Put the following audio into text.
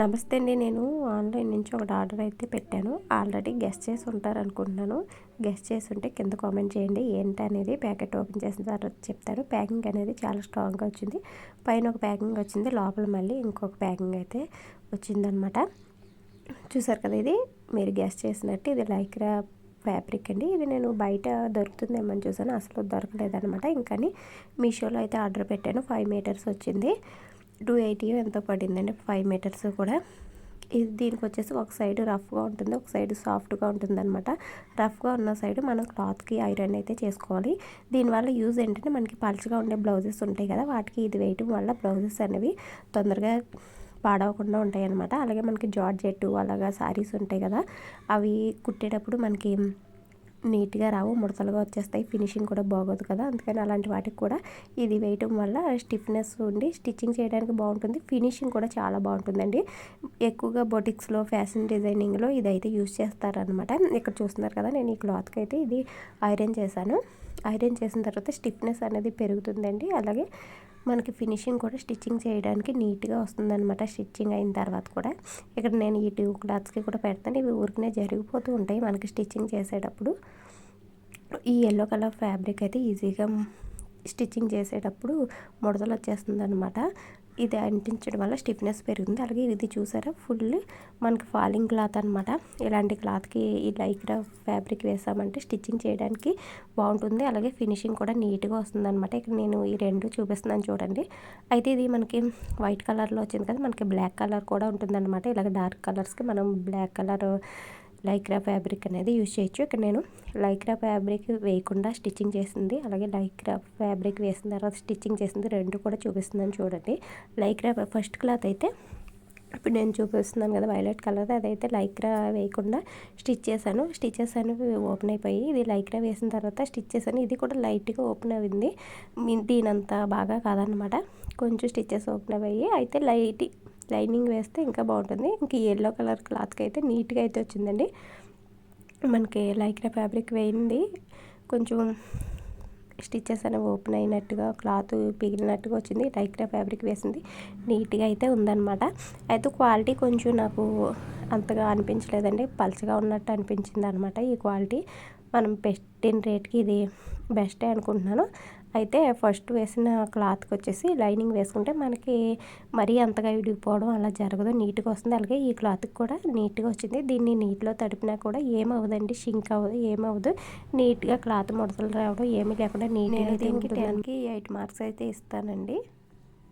నమస్తే అండి. నేను ఆన్లైన్ నుంచి ఒకటి ఆర్డర్ అయితే పెట్టాను. ఆల్రెడీ గెస్ట్ చేసి ఉంటారు అనుకుంటున్నాను గెస్ట్ చేసి ఉంటే కింద కామెంట్ చేయండి. ఏంటి అనేది ప్యాకెట్ ఓపెన్ చేసిన తర్వాత చెప్తాను. ప్యాకింగ్ అనేది చాలా స్ట్రాంగ్గా వచ్చింది. పైన ఒక ప్యాకింగ్ వచ్చింది. లోపల మళ్ళీ ఇంకొక ప్యాకింగ్ అయితే వచ్చిందనమాట. చూసారు కదా ఇది? మీరు గెస్ట్ చేసినట్టు ఇది లైక్రా ఫ్యాబ్రిక్ అండి. ఇది నేను బయట దొరుకుతుందేమో చూసాను అసలు దొరకలేదనమాట. ఇంకని మీషోలో అయితే ఆర్డర్ పెట్టాను. ఫైవ్ మీటర్స్ వచ్చింది. టూ ఎయిటీ ఎంతో పడిందండి ఫైవ్ మీటర్స్ కూడా. ఇది దీనికి వచ్చేసి ఒక సైడ్ రఫ్గా ఉంటుంది ఒక సైడ్ సాఫ్ట్గా ఉంటుంది అనమాట రఫ్గా ఉన్న సైడ్ మనం క్లాత్కి ఐరన్ అయితే చేసుకోవాలి. దీనివల్ల యూజ్ ఏంటంటే మనకి పలుచగా ఉండే బ్లౌజెస్ ఉంటాయి కదా వాటికి ఇది వేయటం వల్ల బ్లౌజెస్ అనేవి తొందరగా పాడవకుండా ఉంటాయి అనమాట అలాగే మనకి జార్జెట్టు అలాగా శారీస్ ఉంటాయి కదా అవి కుట్టేటప్పుడు మనకి నీట్గా రావు ముడతలుగా వచ్చేస్తాయి. ఫినిషింగ్ కూడా బాగోదు కదా. అందుకని అలాంటి వాటికి కూడా ఇది వేయటం వల్ల స్టిఫ్నెస్ ఉండి స్టిచ్చింగ్ చేయడానికి బాగుంటుంది. ఫినిషింగ్ కూడా చాలా బాగుంటుందండి. ఎక్కువగా బొటిక్స్లో ఫ్యాషన్ డిజైనింగ్లో ఇదైతే యూజ్ చేస్తారనమాట. ఇక్కడ చూస్తున్నారు కదా నేను ఈ క్లాత్కి అయితే ఇది ఐరన్ చేశాను. ఐరన్ చేసిన తర్వాత స్టిఫ్నెస్ అనేది పెరుగుతుందండి. అలాగే మనకి ఫినిషింగ్ కూడా స్టిచ్చింగ్ చేయడానికి నీట్గా వస్తుందన్నమాట స్టిచ్చింగ్ అయిన తర్వాత కూడా. ఇక్కడ నేను ఈ ట్యూబ్ క్లాత్స్కి కూడా పెడతాను. ఇవి ఊరికనే జరిగిపోతూ ఉంటాయి మనకి స్టిచ్చింగ్ చేసేటప్పుడు. ఈ ఎల్లో కలర్ ఫ్యాబ్రిక్ అయితే ఈజీగా స్టిచ్చింగ్ చేసేటప్పుడు ముడతలు వచ్చేస్తుంది అనమాట ఇది అంటించడం వల్ల స్టిఫ్నెస్ పెరుగుతుంది. అలాగే ఇది చూసారా ఫుల్ మనకి ఫాలింగ్ క్లాత్ అనమాట ఇలాంటి క్లాత్కి ఈ లైక్రా ఫ్యాబ్రిక్ వేసామంటే స్టిచ్చింగ్ చేయడానికి బాగుంటుంది. అలాగే ఫినిషింగ్ కూడా నీట్గా వస్తుంది అనమాట ఇక్కడ నేను ఈ రెండు చూపిస్తున్నాను చూడండి. అయితే ఇది మనకి వైట్ కలర్లో వచ్చింది కదా మనకి బ్లాక్ కలర్ కూడా ఉంటుందన్నమాట. ఇలాగ డార్క్ కలర్స్కి మనం బ్లాక్ కలర్ లైక్రా ఫ్యాబ్రిక్ అనేది యూజ్ చేయొచ్చు. ఇక్కడ నేను లైక్రా ఫ్యాబ్రిక్ వేయకుండా స్టిచ్చింగ్ చేసింది అలాగే లైక్రా ఫ్యాబ్రిక్ వేసిన తర్వాత స్టిచ్చింగ్ చేసింది రెండు కూడా చూపిస్తుందని చూడండి. లైక్రా ఫస్ట్ క్లాత్ అయితే ఇప్పుడు నేను చూపిస్తున్నాను కదా వైలెట్ కలర్ అదైతే లైక్రా వేయకుండా స్టిచ్ చేశాను. స్టిచ్చెస్ అనేవి ఓపెన్ అయిపోయి ఇది లైక్రా వేసిన తర్వాత స్టిచ్ చేశాను. ఇది కూడా లైట్గా ఓపెన్ అయింది. దీనంత బాగా కాదనమాట కొంచెం స్టిచ్చెస్ ఓపెన్ అయ్యాయి. అయితే లైట్ లైనింగ్ వేస్తే ఇంకా బాగుంటుంది. ఇంక ఎల్లో కలర్ క్లాత్కి అయితే నీట్గా అయితే వచ్చిందండి. మనకి లైక్రా ఫ్యాబ్రిక్ వేయింది. కొంచెం స్టిచ్చెస్ అనేవి ఓపెన్ అయినట్టుగా క్లాత్ పిగిలినట్టుగా వచ్చింది. లైక్రా ఫ్యాబ్రిక్ వేసింది. నీట్గా అయితే ఉందన్నమాట. అయితే క్వాలిటీ కొంచెం నాకు అంతగా అనిపించలేదండి. పలచగా ఉన్నట్టు అనిపించింది అనమాట ఈ క్వాలిటీ. మనం పెట్టిన రేట్కి ఇది బెస్టే అనుకుంటున్నాను. అయితే ఫస్ట్ వేసిన క్లాత్కి వచ్చేసి లైనింగ్ వేసుకుంటే మనకి మరీ అంతగా విడిగిపోవడం అలా జరగదు. నీట్గా వస్తుంది. అలాగే ఈ క్లాత్కి కూడా నీట్గా వచ్చింది. దీన్ని నీటిలో తడిపినా కూడా ఏమవుదండి షింక్ అవ్వదు ఏమవ్వదు. నీట్గా క్లాత్ ముడతలు రావడం ఏమీ లేకుండా నీట్గా దీనికి ఎయిట్ మార్క్స్ అయితే ఇస్తానండి.